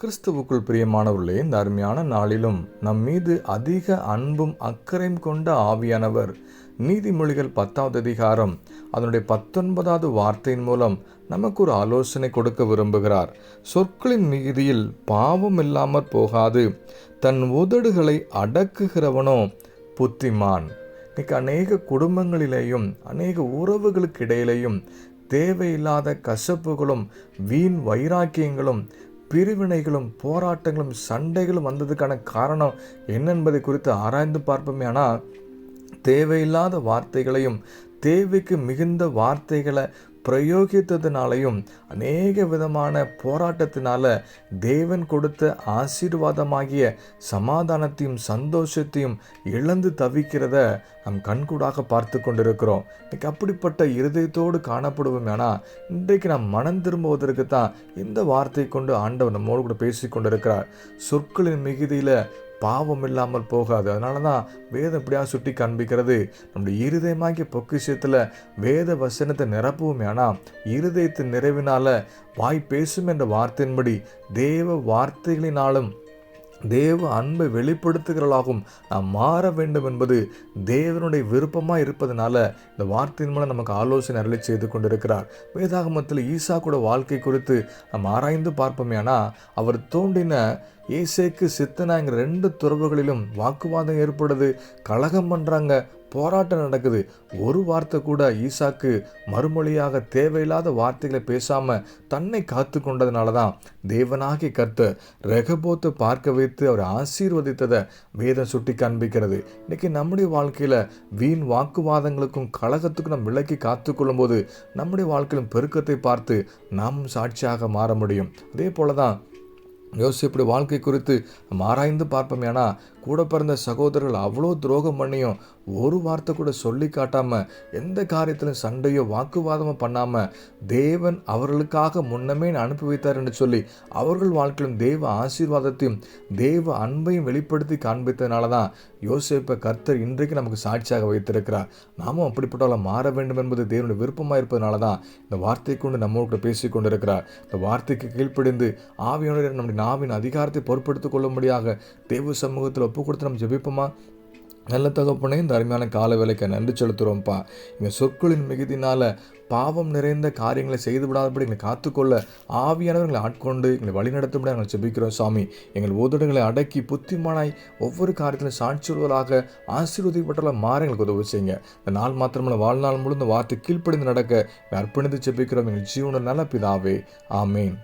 கிறிஸ்துவுக்குள் பிரியமானவர்களே இந்த அருமையான நாளிலும் நம் மீது அதிக அன்பும் அக்கறையும் கொண்ட ஆவியானவர் நீதிமொழிகள் பத்தாவது அதிகாரம் அதனுடைய பத்தொன்பதாவது வார்த்தையின் மூலம் நமக்கு ஒரு ஆலோசனை கொடுக்க விரும்புகிறார். சொற்களின் மீதியில் பாவம் இல்லாமற் போகாது தன் உதடுகளை அடக்குகிறவனோ புத்திமான். இன்னைக்கு அநேக குடும்பங்களிலேயும் அநேக உறவுகளுக்கு இடையிலேயும் தேவையில்லாத கசப்புகளும் வீண் வைராக்கியங்களும் பிரிவினைகளும் போராட்டங்களும் சண்டைகளும் வந்ததுக்கான காரணம் என்னென்பதை குறித்து ஆராய்ந்து பார்ப்போமே ஆனால் தேவையில்லாத வார்த்தைகளையும் தேவைக்கு மிகுந்த வார்த்தைகளை பிரயோகித்ததுனாலையும் அநேக விதமான போராட்டத்தினால தேவன் கொடுத்த ஆசீர்வாதமாகிய சமாதானத்தையும் சந்தோஷத்தையும் இழந்து தவிக்கிறத நம் கண்கூடாக பார்த்து கொண்டிருக்கிறோம். இன்னைக்கு அப்படிப்பட்ட இருதயத்தோடு காணப்படுவோம் ஆனால் இன்றைக்கு நாம் மனம் திரும்புவதற்கு தான் இந்த வார்த்தை கொண்டு ஆண்டவர் நம்மோடு கூட பேசி கொண்டிருக்கிறார். சொற்களின் மிகுதியில் பாவம் இல்லாமல் போகாது. அதனால தான் வேதம் இப்படியா சுட்டி காண்பிக்கிறது. நம்முடைய இருதயமாகிய பொக்கிஷத்தில் வேத வசனத்தை நிரப்புவோமே. ஆனால் இருதயத்தின் நிறைவினால வாய் பேசும் என்ற வார்த்தையின்படி தேவ வார்த்தைகளினாலும் தேவ அன்பை வெளிப்படுத்துகிறவர்களாகவும் நாம் மாற வேண்டும் என்பது தேவனுடைய விருப்பமாக இருப்பதனால இந்த வார்த்தையின் மூலம் நமக்கு ஆலோசனை அருளி செய்து கொண்டிருக்கிறார். வேதாகமத்தில் ஈசா கூட வாழ்க்கை குறித்து நாம் ஆராய்ந்து பார்ப்போமே ஆனால் அவர் தோண்டின ஏசேக்கு சித்தனாங்கிற ரெண்டு துறவுகளிலும் வாக்குவாதம் ஏற்படுது கலகம் பண்ணுறாங்க போராட்டம் நடக்குது. ஒரு வார்த்தை கூட ஈசாக்கு மறுமொழியாக தேவையில்லாத வார்த்தைகளை பேசாம தன்னை காத்து கொண்டதுனால தான் தேவனாகி கர்த்த ரெகபோத்து பார்க்க வைத்து அவர் ஆசீர்வதித்ததை வேதம் சுட்டி காண்பிக்கிறது. இன்னைக்கு நம்முடைய வாழ்க்கையில வீண் வாக்குவாதங்களுக்கும் கழகத்துக்கும் நம்ம விலக்கி காத்து கொள்ளும்போது நம்முடைய வாழ்க்கையிலும் பெருக்கத்தை பார்த்து நாம் சாட்சியாக மாற முடியும். அதே போல தான் யோசிப்புடைய வாழ்க்கை குறித்து நம்ம ஆராய்ந்து பார்ப்போம் ஏன்னா கூட பிறந்த சகோதரர்கள் அவ்வளோ துரோகம் பண்ணியும் ஒரு வார்த்தை கூட சொல்லி காட்டாமல் எந்த காரியத்திலும் சண்டையோ வாக்குவாதமோ பண்ணாமல் தேவன் அவர்களுக்காக முன்னமே அனுப்பி வைத்தார் என்று சொல்லி அவர்கள் வாழ்க்கையிலும் தேவ ஆசீர்வாதத்தையும் தேவ அன்பையும் வெளிப்படுத்தி காண்பித்ததுனால தான் யோசிப்பை கர்த்தர் இன்றைக்கு நமக்கு சாட்சியாக வைத்திருக்கிறார். நாமும் அப்படிப்பட்டவளை மாற வேண்டும் என்பது தேவனுடைய விருப்பமாக இருப்பதனால தான் இந்த வார்த்தை கொண்டு நம்மோடு கூட பேசி கொண்டிருக்கிறார். இந்த வார்த்தைக்கு கீழ்ப்படிந்து ஆவியோட நம்முடைய நாவின் அதிகாரத்தை பொறுப்படுத்திக் கொள்ளும்படியாக தேவ சமூகத்தில் ஒப்பு கொடுத்து நம்ம ஜெபிப்போமா? நல்ல தகப்பனே இந்த அருமையான கால வேலைக்கு நன்றி செலுத்துகிறோம்ப்பா எங்கள் சொற்களின் மிகுதினால் பாவம் நிறைந்த காரியங்களை செய்து விடாதபடி எங்களை காத்துக்கொள்ள ஆவியானவர்களை ஆட்கொண்டு எங்களை வழிநடத்தும்படி நாங்கள் ஜெபிக்கிறோம் சாமி. எங்கள் உதடுகளை அடக்கி புத்திமானாய் ஒவ்வொரு காரியத்திலும் சாட்சியுறுவலாக ஆசீர்வதிப்பட்டால் மாற எங்களுக்கு உதவி செய்யுங்க. இந்த நாள் மாத்திரமல்ல வாழ்நாள் முழு இந்த வார்த்தை கீழ்ப்படிந்து நடக்க அர்ப்பணித்து ஜெபிக்கிறோம். எங்கள் ஜீவன நல்ல பிதாவே. ஆமேன்.